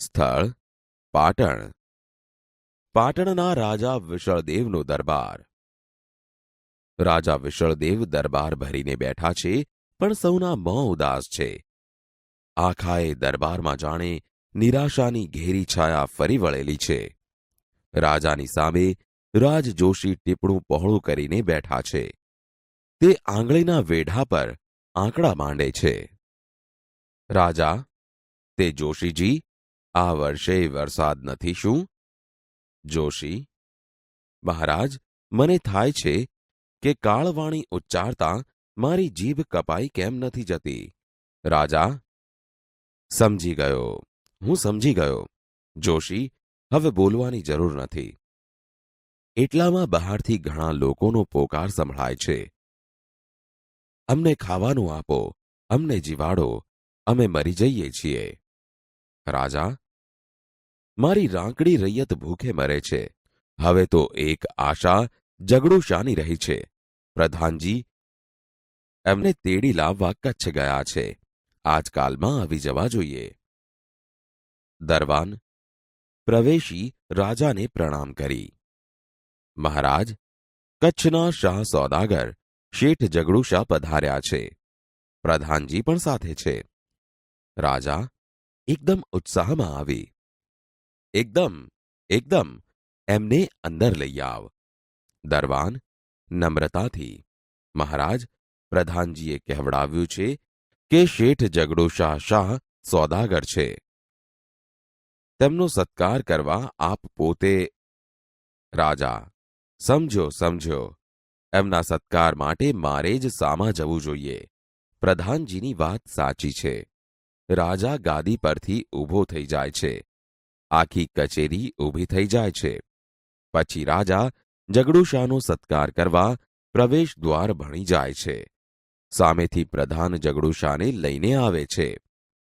સ્થળ પાટણ. પાટણના રાજા વિશળદેવનો દરબાર. રાજા વિશળદેવ દરબાર ભરીને બેઠા છે, પણ સૌના મોં ઉદાસ છે. આખાએ દરબારમાં જાણે નિરાશાની ઘેરી છાયા ફરી વળેલી છે. રાજાની સામે રાજજોશી ટીપણું પહોળું કરીને બેઠા છે. તે આંગળીના વેઢા પર આંકડા માંડે છે. રાજા, તે જોશીજી આ વર્ષે વરસાદ નથી, શું? જોશી, મહારાજ, મને થાય છે કે કાળવાણી ઉચ્ચારતા મારી જીભ કપાઈ કેમ નથી જતી. રાજા, સમજી ગયો, હું સમજી ગયો. જોશી, હવે બોલવાની જરૂર નથી. એટલામાં બહારથી ઘણા લોકોનો પોકાર સંભળાય છે. અમને ખાવાનું આપો, અમને જીવાડો, અમે મરી જઈએ છીએ. રાજા મારી રાંકડી રૈયત ભૂખે મરે છે. હવે તો એક આશા જગડું શાની રહી છે. પ્રધાનજી, એમને તેડી લાવવા કચ્છ ગયા છે. આજકાલમાં આવી જવા જોઈએ. દરવાન, પ્રવેશી રાજાને પ્રણામ કરી. મહારાજ, કચ્છના શાહ સોદાગર શેઠ જગડુશા પધાર્યા છે. પ્રધાનજી પણ સાથે છે. રાજા એકદમ ઉત્સાહમાં આવી. એકદમ એકદમ, એમને અંદર લઈ આવ. દરવાન નમ્રતાથી મહારાજ પ્રધાનજીએ કહેવડાવ્યું છે કે શેઠ જગડુશા શાહ સોદાગર છે. તેમનો સત્કાર કરવા આપ પોતે રાજા, સમજો સમજો, એમના સત્કાર માટે મારે જ સામા જવું જોઈએ. પ્રધાનજીની વાત સાચી છે. રાજા ગાદી પરથી ઊભો થઈ જાય છે. આખી કચેરી ઊભી થઈ જાય છે. પછી રાજા જગડુશાનો સત્કાર કરવા પ્રવેશ દ્વાર ભણી જાય છે. સામેથી પ્રધાન જગડુશાને લઈને આવે છે.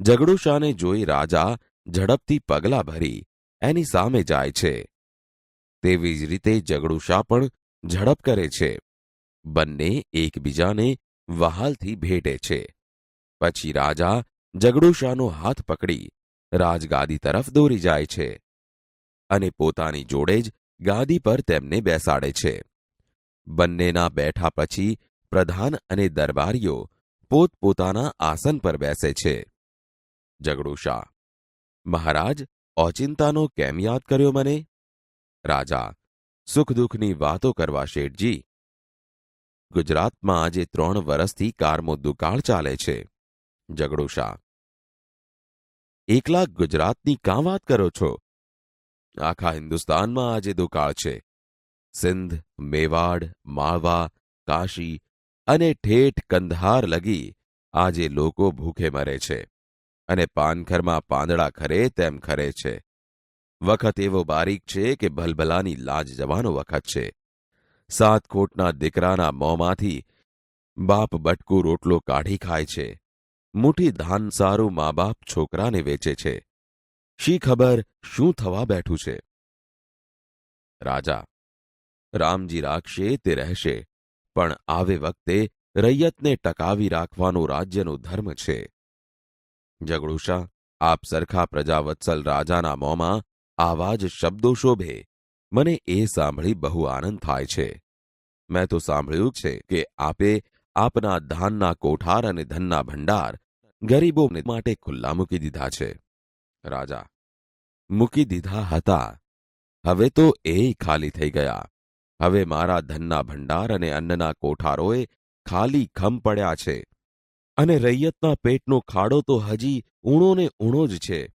જગડુશાને જોઈ રાજા ઝડપથી પગલા ભરી એની સામે જાય છે. તેવી જ રીતે જગડુશા પણ ઝડપ કરે છે. બંને એકબીજાને વહાલથી ભેટે છે. પછી રાજા જગડુશાનો હાથ પકડી રાજગાદી તરફ દોરી જાય છે અને પોતાની જોડે જ ગાદી પર તેમને બેસાડે છે. બંનેના બેઠા પછી પ્રધાન અને દરબારીઓ પોતપોતાના આસન પર બેસે છે. જગડુશા મહારાજ ઓચિંતાનો કેમ યાદ કર્યો મને? રાજા સુખ દુઃખની વાતો કરવા શેઠજી, ગુજરાતમાં આજે ત્રણ વર્ષથી કારમો દુકાળ ચાલે છે. જગડુશા એકલા ગુજરાતની કાં વાત કરો છો? આખા હિન્દુસ્તાનમાં આજે દુકાળ છે. સિંધ, મેવાડ, માળવા, કાશી અને ઠેઠ કંધાર લગી આજે લોકો ભૂખે મરે છે અને પાનખરમાં પાંદડા ખરે તેમ ખરે છે. વખત એવો બારીક છે કે ભલભલાની લાજ જવાનો વખત છે. સાત કોટના દીકરાના મોંમાંથી બાપ બટકું રોટલો કાઢી ખાય છે. મુઠ્ઠી ધાન સારું મા બાપ છોકરાને વેચે છે. શી ખબર શું થવા બેઠું છે? રાજા, રામજી રાખશે તે રહેશે, પણ આવે વખતે રૈયતને ટકાવી રાખવાનો રાજ્યનો ધર્મ છે. જગડુશા આપ સરખા પ્રજાવત્સલ રાજાના મોંમાં આવા જ શબ્દો શોભે. મને એ સાંભળી બહુ આનંદ થાય છે. મેં તો સાંભળ્યું છે કે આપે આપના ધાનના કોઠાર અને ધનના ભંડાર ગરીબો માટે ખુલ્લા મૂકી દીધા છે. રાજા, મૂકી દીધા હતા. હવે તો એ ખાલી થઈ ગયા. હવે મારા ધનના ભંડાર અને અન્નના કોઠારોએ ખાલી ખમ પડ્યા છે. અને રૈયતના પેટનો ખાડો તો હજી ઊણો ને ઊણો જ છે.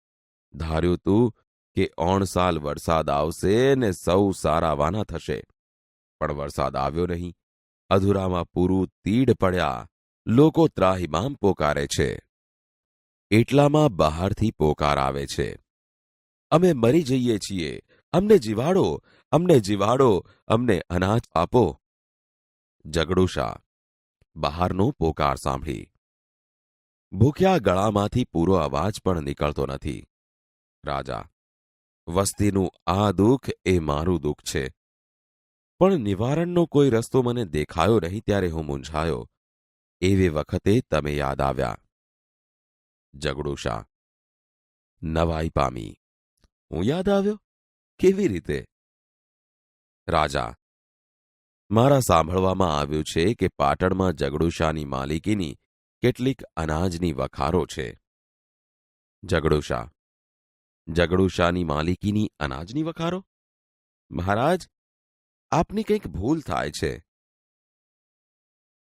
ધાર્યું તું કે ઓણ સાલ વરસાદ આવશે ને સૌ સારાવાના થશે. પણ વરસાદ આવ્યો નહીં. અધૂરામાં પૂરું તીડ પડ્યા. લોકો ત્રાહિમામ પોકારે છે. એટલામાં બહારથી પોકાર આવે છે. અમે મરી જઈએ છીએ. અમને જીવાડો અમને જીવાડો, અમને અનાજ આપો. જગડુશા બહારનો પોકાર સાંભળી. ભૂખ્યા ગળામાંથી પૂરો અવાજ પણ નીકળતો નથી. રાજા, વસ્તીનું આ દુઃખ એ મારું દુઃખ છે. પણ નિવારણનો કોઈ રસ્તો મને દેખાયો નહીં ત્યારે હું મૂંઝાયો. એવી વખતે તમે યાદ આવ્યા. જગડુશા નવાઈ પામી. હું યાદ આવ્યો? કેવી રીતે? રાજા, મારા સાંભળવામાં આવ્યું છે કે પાટણમાં જગડુશાની માલિકીની કેટલીક અનાજની વખારો છે. જગડુશા જગડુશાની માલિકીની અનાજની વખારો? મહારાજ, આપની કંઈક ભૂલ થાય છે.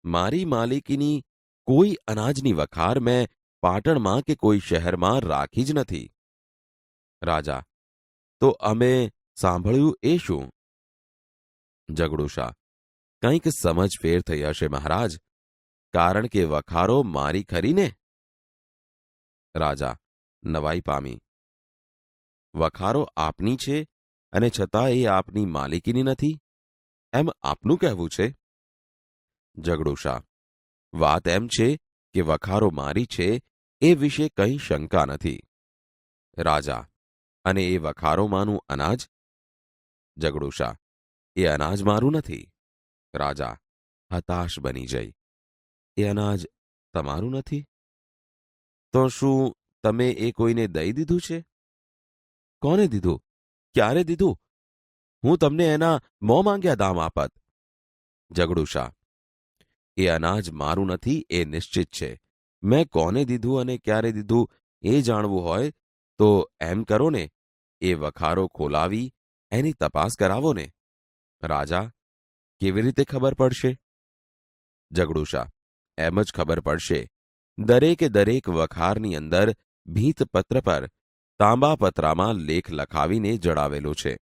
મારી માલિકીની કોઈ અનાજની વખાર મેં પાટણમાં કે કોઈ શહેરમાં રાખી જ નથી? રાજા, તો અમે સાંભળ્યું એ શું? જગડુશા, કંઈક સમજ ફેર થઈ હશે મહારાજ, કારણ કે વખારો મારી ખરીને રાજા, નવાઈ પામી. વખારો આપની છે અને છતાં એ આપની માલિકીની નથી? એમ આપનું કહેવું છે? જગડુશા, વાત એમ છે કે વખારો મારી છે એ વિશે કંઈ શંકા નથી. રાજા, અને એ વખારોમાંનું અનાજ? જગડુશા એ અનાજ મારું નથી. રાજા, હતાશ બની જઈ. એ અનાજ તમારું નથી? તો શું તમે એ કોઈને દઈ દીધું છે? કોને દીધું? ક્યારે દીધું? હું તમને એના મોં માંગ્યા દામ આપત. જગડુશા એ અનાજ મારું નથી, એ નિશ્ચિત છે. મેં કોને દીધું અને ક્યારે દીધું એ જાણવું હોય, તો એમ કરો ને, એ વખારો ખોલાવી, એની તપાસ કરાવો ને. રાજા, કેવી રીતે ખબર પડશે? જગડુશા, એમ જ ખબર પડશે. દરેકે દરેક વખારની અંદર ભીતપત્ર પર તાંબા પત્રામાં લેખ લખાવીને જડાવેલો છે.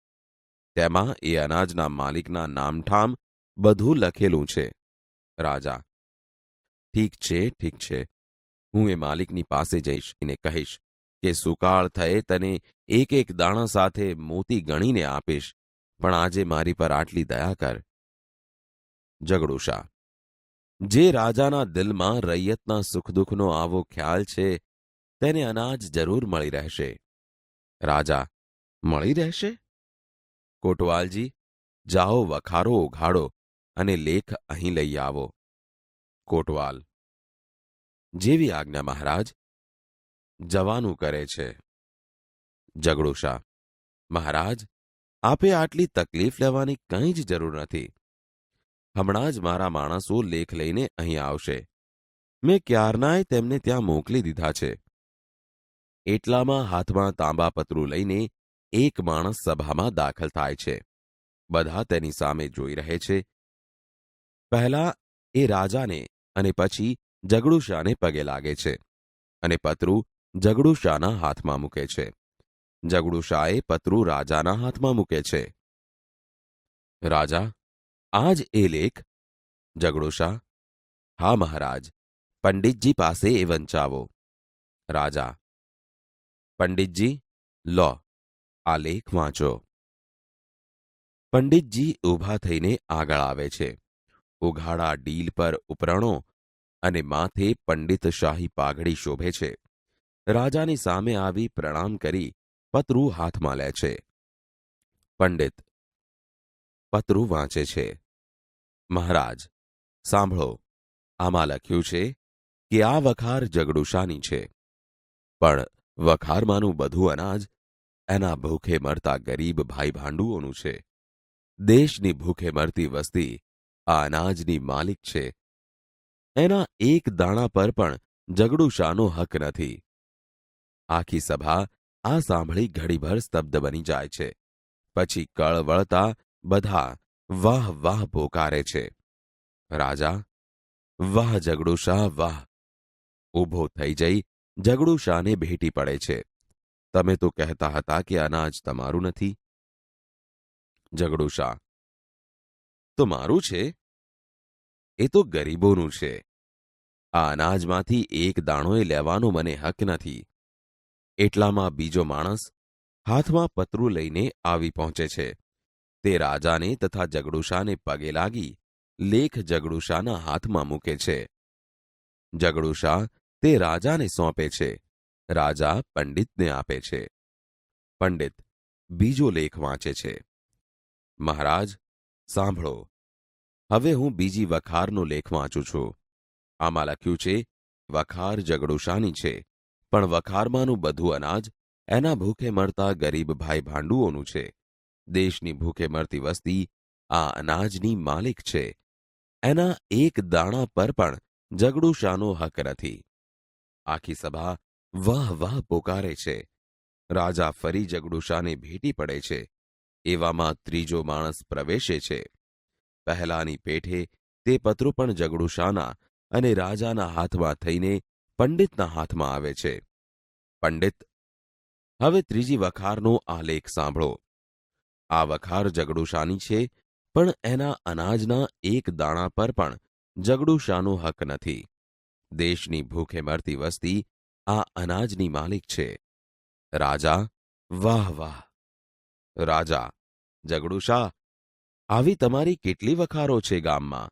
તેમાં એ અનાજના માલિકના નામઠામ બધું લખેલું છે. રાજા, ઠીક છે ઠીક છે. હું એ માલિકની પાસે જઈશ અને કહીશ કે સુકાળ થયે તને એક એક દાણા સાથે મોતી ગણીને આપીશ, પણ આજે મારી પર આટલી દયા કર. જગડુશા જે રાજાના દિલમાં રૈયતના સુખદુઃખનો આવો ખ્યાલ છે, તેને અનાજ જરૂર મળી રહેશે. રાજા, મળી રહેશે? કોટવાલજી, જાઓ, વખારો, ઉઘાડો અને લેખ અહીં લઈ આવો. કોટવાલ જેવી આજ્ઞા મહારાજ જવાનું કરે છે. જગડુશા મહારાજ, આપે આટલી તકલીફ લેવાની કંઈ જ જરૂર નથી. હમણાં જ મારા માણસો લેખ લઈને અહીં આવશે. મેં ક્યારનાય તેમને ત્યાં મોકલી દીધા છે. એટલામાં હાથમાં તાંબા પતરું લઈને એક માણસ સભામાં દાખલ થાય છે. બધા તેની સામે જોઈ રહે છે. પહેલા એ રાજાને અને પછી જગડુશાને પગે લાગે છે અને પત્રું જગડુશાના હાથમાં મૂકે છે. જગડુશાએ પત્રું રાજાના હાથમાં મૂકે છે. રાજા, આજ એ લેખ? જગડુશા હા મહારાજ, પંડિતજી પાસે એ વંચાવો. રાજા, પંડિતજી, લો, આ લેખ વાંચો. પંડિતજી ઊભા થઈને આગળ આવે છે. ઉઘાડા ડીલ પર ઉપરણો અને માથે પંડિત શાહી પાઘડી શોભે છે. રાજાની સામે આવી પ્રણામ કરી, પતરું હાથમાં લે છે. પંડિત, પતરું વાંચે છે. મહારાજ, સાંભળો, આમાં લખ્યું છે કે આ વખાર જગડુશાની છે. પણ વખારમાંનું બધું અનાજ એના ભૂખે મરતા ગરીબ ભાઈ ભાંડુઓનું છે. દેશની ભૂખે મરતી વસ્તી આ અનાજની માલિક છે એના એક દાણા પર પણ જગડુશાનો હક નથી. આખી સભા આ સાંભળી ઘડીભર સ્તબ્ધ બની જાય છે. પછી કળ વળતા બધા વાહ વાહ પોકારે છે. રાજા, વાહ જગડુશા વાહ. ઊભો થઈ જઈ જગડુશાને ભેટી પડે છે. તમે તો કહેતા હતા કે અનાજ તમારું નથી. જગડુશા તો મારું છે? એ તો ગરીબોનું છે. આ અનાજમાંથી એક દાણોએ લેવાનો મને હક નથી. એટલામાં બીજો માણસ હાથમાં પતરું લઈને આવી પહોંચે છે. તે રાજાને તથા જગડુશાને પગે લાગી લેખ જગડુશાના હાથમાં મૂકે છે. જગડુશા તે રાજાને સોંપે છે. રાજા પંડિતને આપે છે. પંડિત બીજો લેખ વાંચે છે. મહારાજ, સાંભળો. હવે હું બીજી વખારનો લેખ વાંચું છું. આમાં લખ્યું છે, વખાર જગડુશાની છે? પણ વખારમાંનું બધું અનાજ એના ભૂખે મળતા ગરીબ ભાઈ ભાંડુઓનું છે. દેશની ભૂખે મળતી વસ્તી આ અનાજની માલિક છે. એના એક દાણા પર પણ ઝઘડુશાનો હક નથી. આખી સભા વાહ વાહ પોકારે છે. રાજા ફરી જગડુશાને ભેટી પડે છે. એવામાં ત્રીજો માણસ પ્રવેશે છે. પહેલાની પેઠે તે પત્રો પણ જગડુશાના અને રાજાના હાથમાં થઈને પંડિતના હાથમાં આવે છે. પંડિત, હવે ત્રીજી વખારનો આલેખ સાંભળો. આ વખાર જગડુશાની છે, પણ એના અનાજના એક દાણા પર પણ જગડુશાનો હક નથી. દેશની ભૂખે મરતી વસ્તી આ અનાજની માલિક છે. રાજા, વાહ વાહ. રાજા જગડુશા આવી તમારી કેટલી વખારો છે ગામમાં?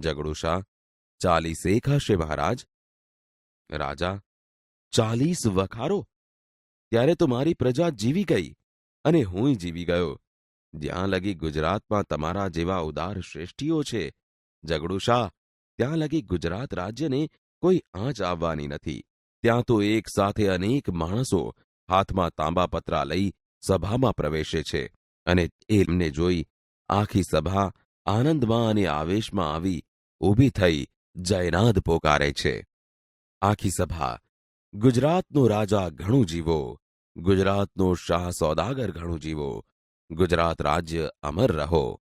જગડુશા ચાલીસેક હશે મહારાજ. રાજા, ચાલીસ વખારો. ત્યારે તો મારી પ્રજા જીવી ગઈ અને હુંય જીવી ગયો. જ્યાં લગી ગુજરાતમાં તમારા જેવા ઉદાર શ્રેષ્ઠીઓ છે. જગડુશા ત્યાં લગી ગુજરાત રાજ્યને કોઈ આંચ આવવાની નથી. ત્યાં તો એક સાથે અનેક માણસો હાથમાં તાંબા પતરા લઈ સભામાં પ્રવેશે છે અને એમને જોઈ આખી સભા આનંદમાં અને આવેશમાં આવી ઊભી થઈ જયનાદ પોકારે છે. આખી સભા ગુજરાતનો રાજા ઘણું જીવો, ગુજરાતનો શાહ સોદાગર ઘણું જીવો, ગુજરાત રાજ્ય અમર રહો.